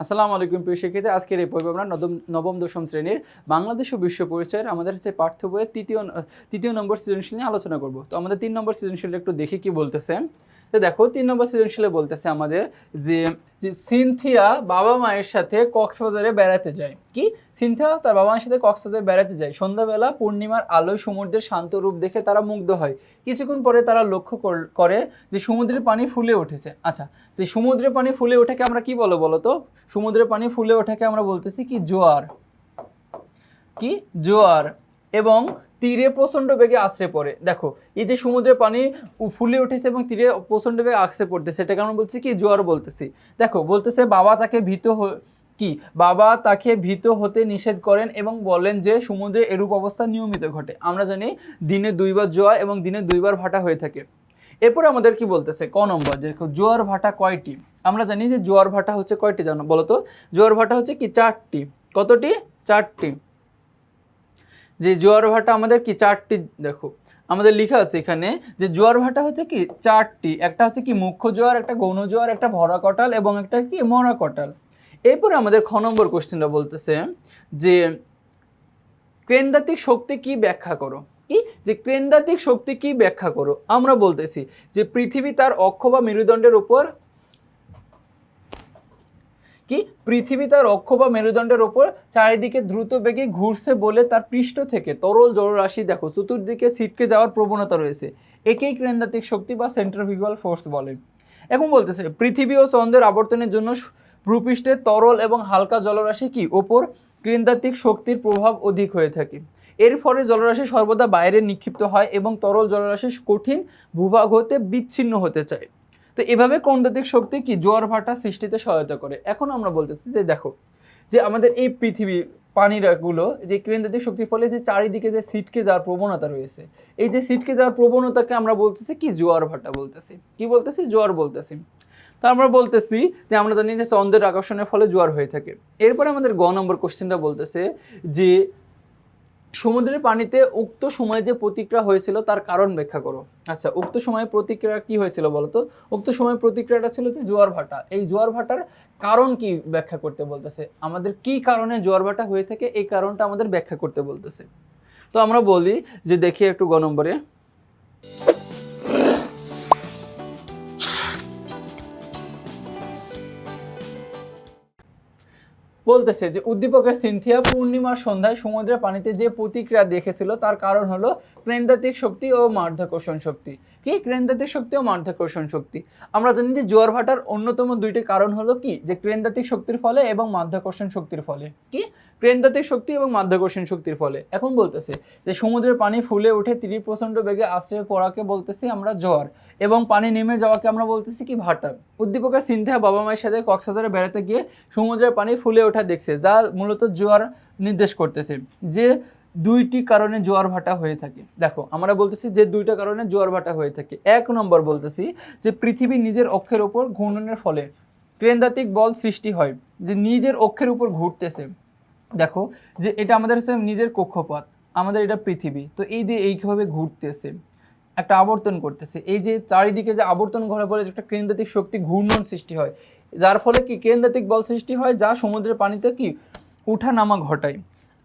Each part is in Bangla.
আসসালামু আলাইকুম প্রিয় শিক্ষিতা আজকের এই পর্বে আমরা নবম নবম দশম শ্রেণির বাংলাদেশ ও বিশ্ব পরিচয়ের আমাদের হচ্ছে পাঠ্য বইয়ের তৃতীয় তৃতীয় নম্বর সৃজনশীল নিয়ে আলোচনা করব। তো আমাদের তিন নম্বর সৃজনশীল একটু দেখি কি বলতেছে। তো দেখো, তিন নম্বর সৃজনশীলে বলতেছে আমাদের যে যে সিনথিয়া বাবা মায়ের সাথে কক্সবাজারে বেড়াতে যায়। কি? সিনথিয়া তার বাবা মায়ের সাথে কক্সবাজারে বেড়াতে যায়। সন্ধ্যাবেলা পূর্ণিমার আলোয় সমুদ্রের শান্ত রূপ দেখে তারা মুগ্ধ হয়। কিছুক্ষণ পরে তারা লক্ষ্য কর- যে সমুদ্রের পানি ফুলে উঠেছে। আচ্ছা যে সমুদ্রের পানি ফুলে ওঠাকে আমরা কি বলো বলো তো? সমুদ্রের পানি ফুলে ওঠাকে আমরা বলতেছি কি? জোয়ার। কি? জোয়ার। এবং তীরে প্রচণ্ড বেগে আছড়ে পড়ে। দেখো, এই যে সমুদ্রের পানি ফুলে উঠেছে এবং তীরে প্রচণ্ড বেগে আছড়ে পড়তেছে এটাকে আমরা বলছি কি জোয়ার বলতেছি। দেখো, বলতেছে বাবা তাকে ভীত কি? বাবা তাকে ভীত হতে নিষেধ করেন এবং বলেন যে সমুদ্রে এরূপ অবস্থা নিয়মিত ঘটে। আমরা জানি দিনে দুইবার জোয়ার এবং দিনে দুইবার ভাটা হয়ে থাকে। এরপরে আমাদের কি বলতেছে? ক নম্বর যে জোয়ার ভাটা কয়টি? আমরা জানি যে জোয়ার ভাটা হচ্ছে কয়টি জানো বলতো জোয়ার ভাটা হচ্ছে কি? চারটি। কতটি? চারটি। যে জোয়ার ভাটা আমাদের কি চারটি, দেখো, আমাদের লেখা আছে এখানে যে জোয়ার ভাটা হচ্ছে কি চারটি, একটা হচ্ছে কি মুখ্য জোয়ার, একটা গৌণ জোয়ার, একটা ভরা কটাল এবং একটা কি মরা কটাল। এরপরে আমাদের খ নম্বর কোশ্চেনটা বলতেছে যে কেন্দ্রাতিক শক্তি কি ব্যাখ্যা করো? কি? যে কেন্দ্রাতিক শক্তি কি ব্যাখ্যা করো? আমরা বলতেছি যে পৃথিবী তার অক্ষ বা মেরুদণ্ডের উপর কি? পৃথিবী তার অক্ষ বা মেরুদণ্ডের ওপর চারিদিকে দ্রুত বেগে ঘুরছে বলে তার পৃষ্ঠ থেকে। তরল জলরাশি দেখো, চতুর্দিকে ছিটকে যাওয়ার প্রবণতা রয়েছে। একেই কেন্দ্রাতিক শক্তি বা সেন্ট্রিফিউগাল ফোর্স বলে। এখন বলতেছে, পৃথিবী ও চন্দ্রের আবর্তনের জন্য ভূপৃষ্ঠে তরল এবং হালকা জলরাশি কি? ওপর কেন্দ্রাতিক শক্তির প্রভাব অধিক হয়ে থাকে। এর ফলে জলরাশি সর্বদা বাইরে নিক্ষিপ্ত হয় এবং তরল জলরাশি কঠিন ভূভাগ হতে বিচ্ছিন্ন হতে চায়। তো এভাবে কেন্দ্রাতিক শক্তি কি জোয়ার ভাটা সৃষ্টিতে সহায়তা করে? এখন আমরা বলতেছি যে দেখো, যে আমাদের এই পৃথিবী পানিগুলো যে কেন্দ্রাতিক শক্তির ফলে যে চারিদিকে যে সিটকে যাওয়ার প্রবণতা রয়েছে, এই যে সিটকে যাওয়ার প্রবণতাকে আমরা বলতেছি কি জোয়ার ভাটা বলতেছি। কি বলতেছি? জোয়ার বলতেছি। তো আমরা বলতেছি যে আমরা জানি যে চন্দ্রের আকর্ষণের ফলে জোয়ার হয়ে থাকে। এরপরে আমাদের গ নম্বর কোশ্চেনটা বলতেছে যে সমুদ্রের পানিতে উক্ত সময়ে যে প্রতিক্রিয়া হয়েছিল তার কারণ ব্যাখ্যা করো। আচ্ছা উক্ত সময়ে প্রতিক্রিয়া কি হয়েছিল বলতো উক্ত সময়ে প্রতিক্রিয়াটা ছিল যে জোয়ার ভাটা। এই জোয়ার ভাটার কারণ কি ব্যাখ্যা করতে বলতেছে? আমাদের কি কারণে জোয়ার ভাটা হয়ে থাকে এই কারণটা আমাদের ব্যাখ্যা করতে বলতেছে। তো আমরা বলি যে দেখি একটু গ নম্বরে। বলতেছে যে উদ্দীপকের সিনথিয়া পূর্ণিমার সন্ধ্যায় সমুদ্রের পানিতে যে প্রতিক্রিয়া দেখেছিল, তার কারণ হলো প্রেন্দাতিক শক্তি ও মাধ্যাকর্ষণ শক্তি। কি? কেন্দ্রাতিক শক্তি ও মাধ্যাকর্ষণ শক্তি। আমরা জানি যে জোয়ার ভাটার অন্যতম দুইটি কারণ হলো কি? যে কেন্দ্রাতিক শক্তির ফলে এবং মাধ্যাকর্ষণ শক্তির ফলে। কি? কেন্দ্রাতিক শক্তি এবং মাধ্যাকর্ষণ শক্তির ফলে। এখন বলতেছে যে সমুদ্রের পানি ফুলে উঠে তীরে প্রচণ্ড বেগে আশ্রয় পড়াকে বলতেছি আমরা জোয়ার। এবং পানি নেমে যাওয়াকে আমরা বলতেছি কি? ভাটা। উদ্দীপকের সিনথিয়া বাবা মায়ের সাথে কক্সবাজারে বেড়াতে গিয়ে সমুদ্রের পানি ফুলে ওঠা দেখছে, যা মূলত জোয়ার নির্দেশ করতেছে। যে দুইটি কারণে জোয়ার ভাটা হয়ে থাকে। দেখো, আমরা বলতেছি যে দুইটা কারণে জোয়ার ভাটা হয়ে থাকে। এক নম্বর বলতেছি যে পৃথিবী নিজের অক্ষের ওপর ঘূর্ণনের ফলে কেন্দ্রাতিক বল সৃষ্টি হয়, যে নিজের অক্ষের উপর ঘুরতেছে। দেখো, যে এটা আমাদের হচ্ছে নিজের কক্ষপথ, আমাদের এটা পৃথিবী। তো এই যে এইভাবে ঘুরতেছে, একটা আবর্তন করতেছে, এই যে চারিদিকে যে আবর্তন ঘরে পরে যে একটা কেন্দ্রাতিক শক্তি ঘূর্ণন সৃষ্টি হয়, যার ফলে কি কেন্দ্রাতিক বল সৃষ্টি হয়? যা সমুদ্রের পানিতে কি উঠা নামা ঘটায়।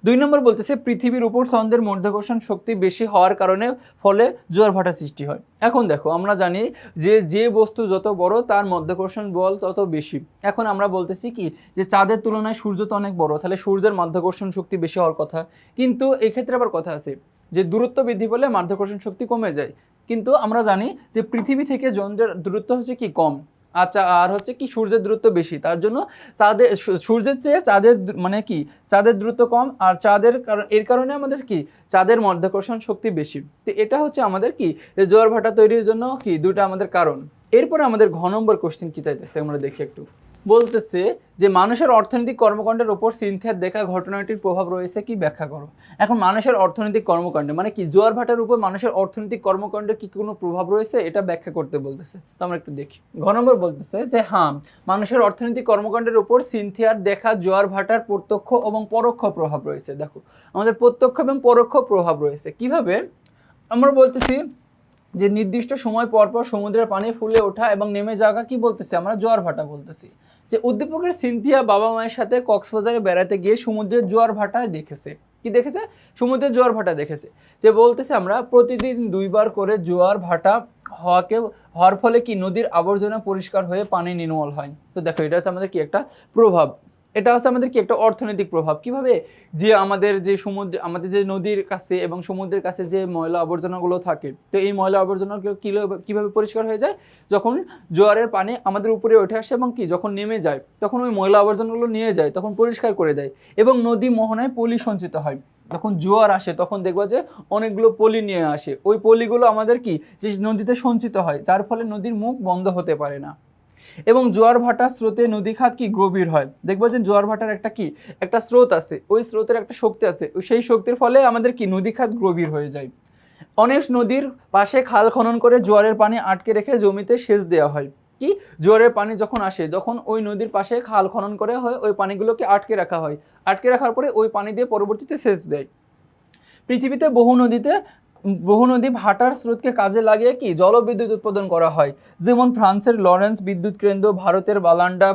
দুই নম্বর বলতেছে, পৃথিবীর উপর চন্দ্রের মধ্যাকর্ষণ শক্তি বেশি হওয়ার কারণে ফলে জোয়ার ভাটা সৃষ্টি হয়। এখন দেখো, আমরা জানি যে যে বস্তু যত বড়, তার মধ্যাকর্ষণ বল তত বেশি। এখন আমরা বলতেছি কি, যে চাঁদের তুলনায় সূর্য তো অনেক বড়, তাহলে সূর্যের মাধ্যাকর্ষণ শক্তি বেশি হওয়ার কথা। কিন্তু এক্ষেত্রে আবার কথা আছে, যে দূরত্ব বৃদ্ধি পেলে মাধ্যাকর্ষণ শক্তি কমে যায়। কিন্তু আমরা জানি যে, পৃথিবী থেকে চন্দ্রের দূরত্ব হচ্ছে কি, কম। আচ্ছা আর হচ্ছে কি সূর্যের দূরত্ব বেশি, তার জন্য চাঁদের সূর্যের চেয়ে চাঁদের মানে কি, চাঁদের দূরত্ব কম, আর চাঁদের কারণ এর কারণে আমাদের কি, চাঁদের মধ্যাকর্ষণ শক্তি বেশি। তো এটা হচ্ছে আমাদের কি জোয়ার ভাটা তৈরির জন্য কি দুটা আমাদের কারণ। এরপরে আমাদের ঘ নম্বর কোশ্চেন কি চাইতেছে, আমরা দেখি একটু। বলতেছে যে মানুষের অর্থনৈতিক কর্মকাণ্ডের ওপর সিনথিয়ার দেখা ঘটনাটির প্রভাব রয়েছে কি ব্যাখ্যা করো? এখন মানুষের অর্থনৈতিক কর্মকাণ্ডে মানে কি জোয়ার ভাটার উপর মানুষের অর্থনৈতিক কর্মকাণ্ডের কি কোনো প্রভাব রয়েছে? এটা ব্যাখ্যা করতে বলতেছে। তো আমরা একটু দেখি। ঘ নম্বর বলতেছে যে হ্যাঁ মানুষের অর্থনৈতিক কর্মকাণ্ডের উপর সিনথিয়ার দেখা জোয়ার ভাটার প্রত্যক্ষ এবং পরোক্ষ প্রভাব রয়েছে। দেখো, আমাদের প্রত্যক্ষ এবং পরোক্ষ প্রভাব রয়েছে। কীভাবে? আমরা বলতেছি যে, নির্দিষ্ট সময় পর পর সমুদ্রের পানি ফুলে ওঠা এবং নেমে যাওয়া, কি বলতেছি? আমরা জোয়ার ভাটা বলতেছি। যে উদ্দীপকের সিনথিয়া বাবা মায়ের সাথে কক্সবাজারে বেড়াতে গিয়ে সমুদ্রের জোয়ার ভাটা দেখেছে। কি দেখেছে? সমুদ্রের জোয়ার ভাটা দেখেছে। যে বলতেছে আমরা প্রতিদিন দুইবার করে জোয়ার ভাটা হওয়াকে, হওয়ার ফলে কি নদীর আবর্জনা পরিষ্কার হয়ে পানি নির্মল হয়? তো দেখো, এটা হচ্ছে আমাদের কি একটা প্রভাব। এটা হচ্ছে আমাদের কি একটা অর্থনৈতিক প্রভাব। কীভাবে যে আমাদের যে সমুদ্র, আমাদের যে নদীর কাছে এবং সমুদ্রের কাছে যে ময়লা আবর্জনাগুলো থাকে, তো এই ময়লা আবর্জনাগুলো কীভাবে পরিষ্কার হয়ে যায়? যখন জোয়ারের পানি আমাদের উপরে উঠে আসে এবং কি, যখন নেমে যায়, তখন ওই ময়লা আবর্জনাগুলো নিয়ে যায়, তখন পরিষ্কার করে দেয় এবং নদী মোহনায় পলি সঞ্চিত হয়। যখন জোয়ার আসে, তখন দেখবা যে অনেকগুলো পলি নিয়ে আসে। ওই পলিগুলো আমাদের কি, যে নদীতে সঞ্চিত হয়, যার ফলে নদীর মুখ বন্ধ হতে পারে না। এবং জোয়ার ভাটার স্রোতে নদী খাত কি গভীর হয়? দেখব যে জোয়ার ভাটার একটা কি? একটা স্রোত আছে। ওই স্রোতের একটা শক্তি আছে। সেই শক্তির ফলে আমাদের কি? নদী খাত গভীর হয়ে যায়। অনেক নদীর পাশে খাল খনন করে জোয়ারের পানি আটকে রেখে জমিতে সেচ দেওয়া হয়। কি? জোয়ারের পানি যখন আসে, যখন ওই নদীর পাশে খাল খনন করে হয়, ওই পানিগুলোকে আটকে রাখা হয়। আটকে রাখার পরে ওই পানি দিয়ে পরবর্তীতে সেচ দেয়। পৃথিবীতে বহু নদীতে বহু নদী ভাটার স্রোতকে কাজে লাগিয়ে কি জলবিদ্যুৎ উৎপাদন করা হয়? যেমন ফ্রান্সের লরেন্স বিদ্যুৎ কেন্দ্র, ভারতের বালান্ডা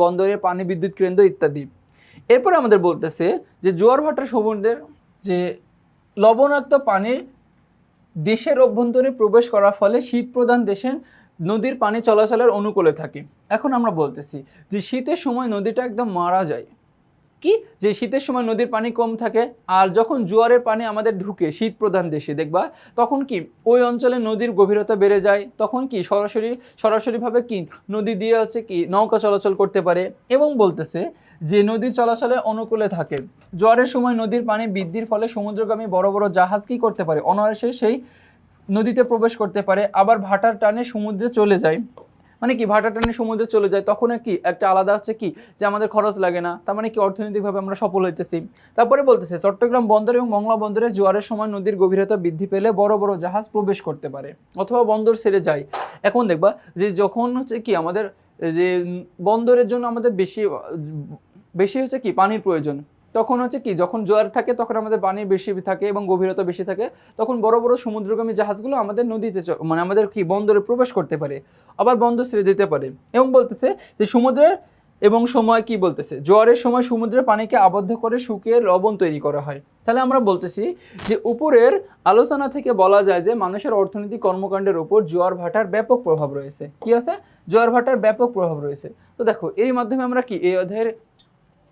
বন্দরে পানি বিদ্যুৎ কেন্দ্র ইত্যাদি। এরপর আমাদের বলতেছে যে জোয়ার ভাটার সমুদ্রের যে লবণাক্ত পানির দেশের অভ্যন্তরে প্রবেশ করার ফলে শীত প্রধান দেশে নদীর পানি চলাচলের অনুকূলে থাকে। এখন আমরা বলতেছি যে শীতের সময় নদীটা একদম মারা যায়। কি? যে শীতের সময় নদীর পানি কম থাকে আর যখন জোয়ারের পানি আমাদের ঢুকে শীত প্রধান দেশে, দেখবা? তখন কি ওই অঞ্চলে নদীর গভীরতা বেড়ে যায়? তখন কি সরাসরি, সরাসরিভাবে কি নদী দিয়ে হচ্ছে কি নৌকা চলাচল করতে পারে? এবং বলতেছে যে নদী চলাচলে অনুকূলে থাকে। জোয়ারের সময় নদীর পানি বৃদ্ধির ফলে সমুদ্রগামী বড় বড় জাহাজ কি করতে পারে? অনায়াসে সেই নদীতে প্রবেশ করতে পারে। আবার ভাটার টানে সমুদ্রে চলে যায়। মানে কি, ভাটা টানে সমুদ্রে চলে যায়, তখন কি একটা আলাদা হচ্ছে কি, যে আমাদের খরচ লাগে না। তার মানে কি, অর্থনৈতিকভাবে আমরা সফল হইতেছি। তারপরে বলতেছে, চট্টগ্রাম বন্দর এবং মংলা বন্দরে জোয়ারের সময় নদীর গভীরতা বৃদ্ধি পেলে বড় বড় জাহাজ প্রবেশ করতে পারে, অথবা বন্দর ছেড়ে যায়। এখন দেখবা, যে যখন হচ্ছে কি, আমাদের, যে বন্দরের জন্য আমাদের বেশি বেশি হচ্ছে কি, পানির প্রয়োজন। তখন হচ্ছে কি, যখন জোয়ার থাকে তখন আমাদের পানি বেশি থাকে এবং গভীরতা বেশি থাকে, তখন বড় বড় সমুদ্রগামী জাহাজগুলো আমাদের নদীতে মানে আমাদের কি, বন্দরে প্রবেশ করতে পারে, আবার বন্দর ছেড়ে যেতে পারে। এবং বলতেছে যে সমুদ্রের এবং সময় কি বলতেছে? জোয়ারের সময় সমুদ্রের পানিকে আবদ্ধ করে শুকিয়ে লবণ তৈরি করা হয়। তাহলে আমরা বলতেছি যে উপরের আলোচনা থেকে বলা যায় যে মানুষের অর্থনৈতিক কর্মকাণ্ডের উপর জোয়ার ভাটার ব্যাপক প্রভাব রয়েছে। কি আছে? জোয়ার ভাটার ব্যাপক প্রভাব রয়েছে। তো দেখো, এর মাধ্যমে আমরা কি, এই অধ্যায়ের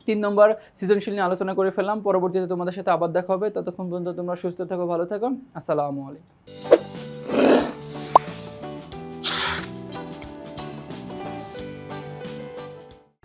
তিন নম্বর সৃজনশীল নিয়ে আলোচনা করে ফেললাম। পরবর্তীতে তোমাদের সাথে আবার দেখা হবে। ততক্ষণ পর্যন্ত তোমরা সুস্থ থাকো, ভালো থাকো। আসসালামু আলাইকুম।